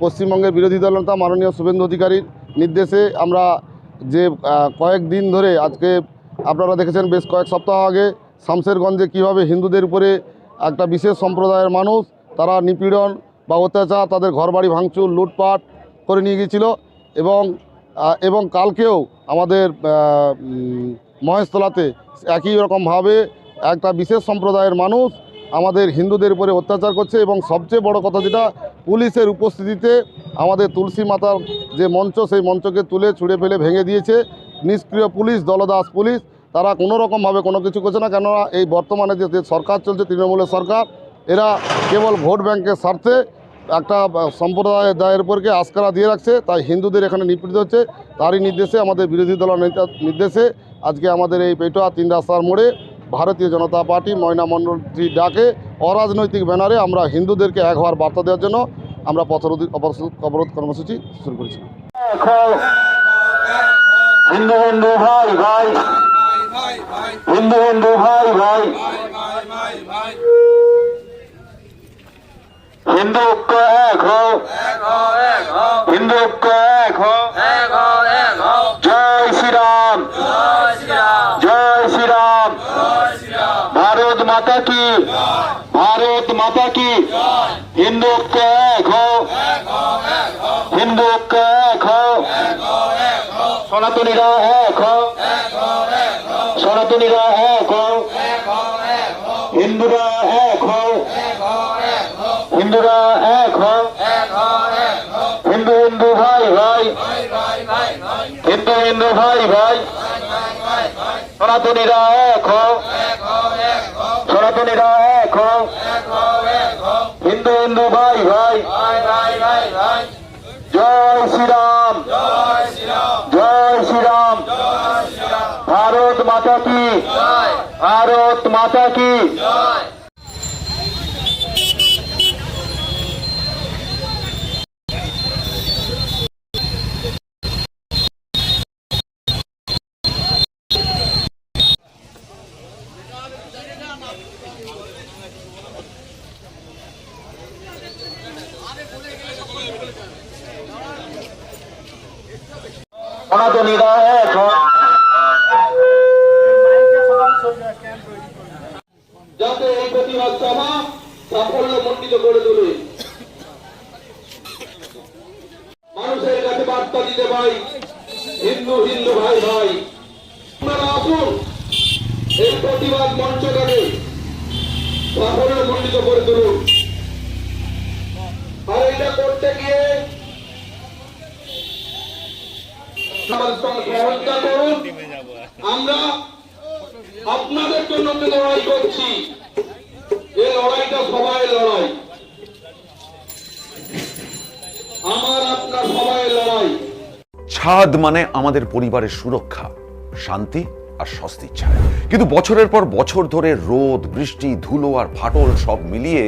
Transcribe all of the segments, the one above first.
পশ্চিমবঙ্গের বিরোধী দলনেতা মাননীয় শুভেন্দু অধিকারীর নির্দেশে আমরা যে কয়েকদিন ধরে আজকে আপনারা দেখেছেন বেশ কয়েক সপ্তাহ আগে শামশেরগঞ্জে কীভাবে হিন্দুদের উপরে একটা বিশেষ সম্প্রদায়ের মানুষ তারা নিপীড়ন বা অত্যাচার, তাদের ঘরবাড়ি ভাঙচুর, লুটপাট করে নিয়ে গিয়েছিল এবং এবং কালকেও আমাদের মহেশতলাতে একই রকমভাবে একটা বিশেষ সম্প্রদায়ের মানুষ আমাদের হিন্দুদের উপরে অত্যাচার করছে এবং সবচেয়ে বড় কথা যেটা পুলিশের উপস্থিতিতে আমাদের তুলসী মাতার যে মঞ্চ, সেই মঞ্চকে তুলে ছুঁড়ে ফেলে ভেঙে দিয়েছে। নিষ্ক্রিয় পুলিশ, দলদাস পুলিশ, তারা কোনো রকমভাবে কোনো কিছু করছে না, কেননা এই বর্তমানে যে সরকার চলছে, তৃণমূলের সরকার, এরা কেবল ভোট ব্যাংকের স্বার্থে একটা সম্প্রদায়ের দায়ের উপরকে আস্কারা দিয়ে রাখছে, তাই হিন্দুদের এখানে নিপীড়িত হচ্ছে। তারই নির্দেশে আমাদের বিরোধী দলের নেতার নির্দেশে আজকে আমাদের এই পেটোয়া তিন রাস্তার মোড়ে ভারতীয় জনতা পার্টি ময়না মণ্ডলটি ডাকে অরাজনৈতিক ব্যানারে আমরা হিন্দুদেরকে এক হওয়ার বার্তা দেওয়ার জন্য আমরা পথরোধ অবরোধ অবরোধ কর্মসূচি শুরু করেছি। হিন্দু ভাই ভাই। হিন্দু হিন্দু ভাই ভাই। হিন্দু ঐক্য এক হো হিন্দু ঐক্য এক হো জয় মাতা কি? ভারত মাতা কি? হিন্দু ঐক্য এক হিন্দু ঐক্য এক সনাতনীরা এক হো সনাতনীরা এক হো হিন্দুরা এক হো হিন্দুরা এক হো হিন্দু হিন্দু ভাই ভাই। হিন্দু হিন্দু ভাই ভাই। সনাতনীরা এক হো সনাতনীরা এক হিন্দু হিন্দু, ভাই ভাই। জয় শ্রীরাম। জয় শ্রীরাম। ভারত মাতা কি? ভারত মাতা কি? সনাতনীরা এক হো যাতে এই প্রতিবাদ সভা সাফল্য মণ্ডিত করে তোলে। মানুষের কাছে বার্তা দিতে পাই, হিন্দু হিন্দু ভাই ভাই। আপনারা আসুন, এই প্রতিবাদ মঞ্চটাকে সাফল্য মণ্ডিত করে তুলুন। আর এটা করতে গিয়ে আমাদের সঙ্গে আপনাদের জন্য লড়াই করছি। লড়াইটা সবাই লড়াই। আমার, আপনার সবাই লড়াই। ছাদ মানে আমাদের পরিবারের সুরক্ষা, শান্তি আর স্বস্তির ছায়া কিন্তু বছরের পর বছর ধরে রোদ, বৃষ্টি, ধুলো আর ফাটল সব মিলিয়ে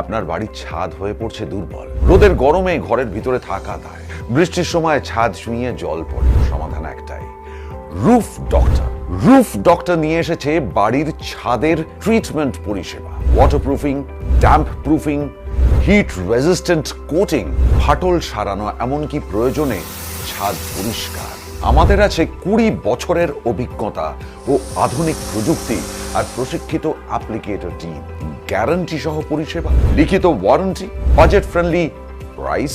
আপনার বাড়ির ছাদ হয়ে পড়ছে দুর্বল। রোদের গরমে ঘরের ভিতরে থাকা দায়। বৃষ্টির সময় ছাদ শুইয়ে জল পড়ে, সমাধান একটাই। রুফ ডক্টর রুফ ডক্টর নিয়ে এসেছে বাড়ির ছাদের ট্রিটমেন্ট পরিষেবা। Waterproofing damp proofing heat resistant coating ফাটল সারানো, এমনকি প্রয়োজনে ছাদ পরিষ্কার। আমাদের আছে কুড়ি বছরের অভিজ্ঞতা ও আধুনিক প্রযুক্তি আর প্রশিক্ষিত অ্যাপ্লিকেটর টিম গ্যারান্টি সহ পরিষেবা, লিখিত ওয়ারেন্টি বাজেট ফ্রেন্ডলি প্রাইস